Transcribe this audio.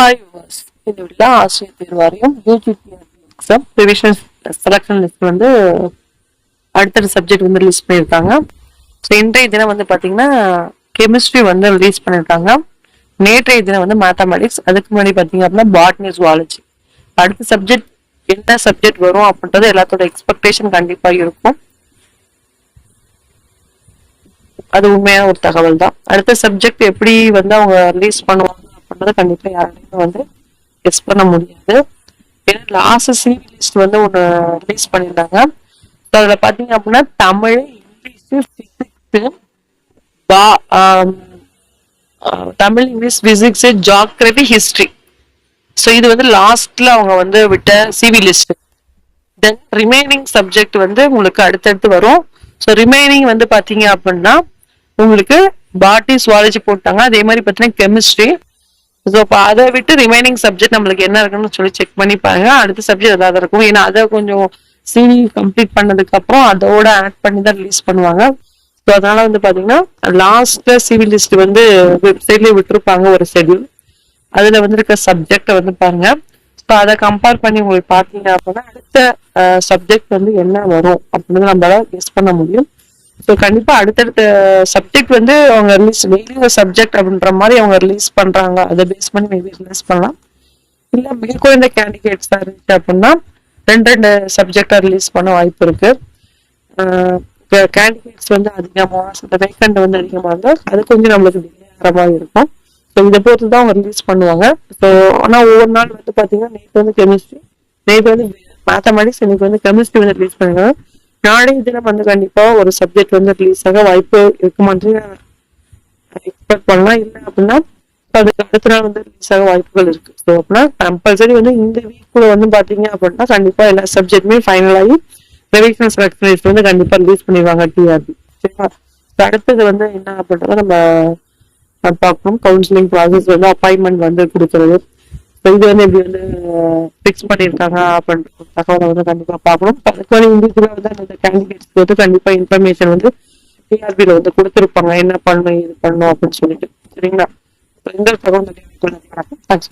Hi was இந்த ஆசிரியர் தேர்வாரியம் வாரியம் எக்ஸாம் ரிவிஷன் செலக்ஷன் லிஸ்ட் வந்து அடுத்தடுத்த சப்ஜெக்ட் வந்து ரிலீஸ் பண்ணியிருக்காங்க. ஸோ இன்றைய தினம் வந்து பார்த்தீங்கன்னா கெமிஸ்ட்ரி வந்து ரிலீஸ் பண்ணியிருக்காங்க. நேற்றைய தினம் வந்து மேத்தமெட்டிக்ஸ் அதுக்கு முன்னாடி பார்த்தீங்க அப்படின்னா பாட்னி ஜுவாலஜி அடுத்த சப்ஜெக்ட் என்ன சப்ஜெக்ட் வரும் அப்படின்றது எல்லாத்தோட எக்ஸ்பெக்டேஷன் கண்டிப்பாக இருக்கும். அது உண்மையான ஒரு தகவல் தான் அடுத்த சப்ஜெக்ட் எப்படி வந்து அவங்க ரிலீஸ் பண்ணுவாங்க அப்படின்றத கண்டிப்பா யாராலையும் வந்து கெஸ் பண்ண முடியாது. ஏன்னா லாஸ்ட் சிவி லிஸ்ட் வந்து ஒன்று ரிலீஸ் பண்ணியிருந்தாங்க. ஸோ அதில் பார்த்தீங்க அப்படின்னா தமிழ் இங்கிலீஷு ஃபிசிக்ஸு பா Tamil English physics geography history so இது வந்து லாஸ்ட்ல அவங்க வந்து விட்ட CV list then remaining subject வந்து உங்களுக்கு அடுத்தடுத்து வரும். ஸோ ரிமைனிங் வந்து பார்த்தீங்க அப்படின்னா உங்களுக்கு பாட்டி சுவாலஜி போட்டாங்க. அதே மாதிரி பார்த்தீங்கன்னா கெமிஸ்ட்ரி ஸோ இப்போ அதை விட்டு ரிமைனிங் சப்ஜெக்ட் நம்மளுக்கு என்ன இருக்குன்னு சொல்லி செக் பண்ணி பாருங்க. அடுத்த சப்ஜெக்ட் ஏதாவது இருக்கும். ஏன்னா அதை கொஞ்சம் சீனி கம்ப்ளீட் பண்ணதுக்கு அப்புறம் அதோட ஆட் பண்ணி தான் ரிலீஸ் பண்ணுவாங்க. ஸோ அதனால வந்து பார்த்தீங்கன்னா லாஸ்ட்ல சிவில் லிஸ்ட் வந்து வெப்சைட்லேயே விட்டுருப்பாங்க ஒரு ஷெட்யூல் அதுல வந்து இருக்க சப்ஜெக்ட வந்து பாருங்க. ஸோ அதை கம்பேர் பண்ணி உங்களுக்கு பார்த்தீங்க அப்படின்னா அடுத்த சப்ஜெக்ட் வந்து என்ன வரும் அப்படின்னு நம்மளால கெஸ் பண்ண முடியும். ஸோ கண்டிப்பா அடுத்தடுத்த சப்ஜெக்ட் வந்து அவங்க ரிலீஸ் டெய்லி ஒரு சப்ஜெக்ட் அப்படின்ற மாதிரி அவங்க ரிலீஸ் பண்றாங்க. அதை பேஸ் பண்ணி மேபி ரிலீஸ் பண்ணலாம். இல்லை மிக குறைந்த கேண்டிடேட்ஸ் தான் இருந்துச்சு அப்படின்னா ரெண்டு ரெண்டு சப்ஜெக்டாக ரிலீஸ் பண்ண வாய்ப்பு இருக்கு. கேண்டிடேட்ஸ் வந்து அதிகமாக சில வேக்கண்ட் வந்து அதிகமாக இருந்தால் அது கொஞ்சம் நம்மளுக்கு டிலே ஆகிற மாதிரி இருக்கும். ஸோ இதை பொறுத்து தான் அவங்க ரிலீஸ் பண்ணுவாங்க. ஸோ ஆனால் ஒவ்வொரு நாள் வந்து பார்த்தீங்கன்னா நேற்று வந்து கெமிஸ்ட்ரி நேற்று வந்து மேத்தமெட்டிக்ஸ் இன்னைக்கு வந்து கெமிஸ்ட்ரி வந்து ரிலீஸ் பண்ணுவாங்க நாளைய தினம் வந்து கண்டிப்பாக ஒரு சப்ஜெக்ட் வந்து ரிலீஸ் ஆக வாய்ப்பு இருக்க மாதிரி எக்ஸ்பெக்ட் பண்ணலாம். இல்லை அப்படின்னா அதுக்கு அடுத்த நாள் வந்து ரிலீஸ் ஆக வாய்ப்புகள் இருக்கு. ஸோ அப்படின்னா கம்பல்சரி வந்து இந்த வீக்குள்ள வந்து பாத்தீங்க அப்படின்னா கண்டிப்பா எல்லா சப்ஜெக்ட்டுமே ஃபைனல் ஆகி ரெவிஷன் செலக்ஷன் லிஸ்ட் வந்து கண்டிப்பா ரிலீஸ் பண்ணிடுவாங்க டிஆர்பி சரிங்களா? அடுத்தது வந்து என்ன அப்படின்றத நம்ம பார்க்கணும். கவுன்சிலிங் ப்ராசஸ் வந்து அப்பாயின்மெண்ட் வந்து கொடுக்கறது. இது வந்து எப்படி வந்து ஃபிக்ஸ் பண்ணியிருக்காங்க அப்படின்ற தகவலை வந்து கண்டிப்பா பார்க்கணும். அதுக்கு வந்து இண்டிவிஜுவலாக வந்து அந்த கேண்டிடேட்ஸ்க்கு வந்து கண்டிப்பா இன்ஃபர்மேஷன் வந்து டிஆர்பியில் வந்து கொடுத்துருப்பாங்க. என்ன பண்ணணும் இது பண்ணணும் அப்படின்னு சொல்லிட்டு. சரிங்களா? So இந்த தகவல் தேங்க்ஸ்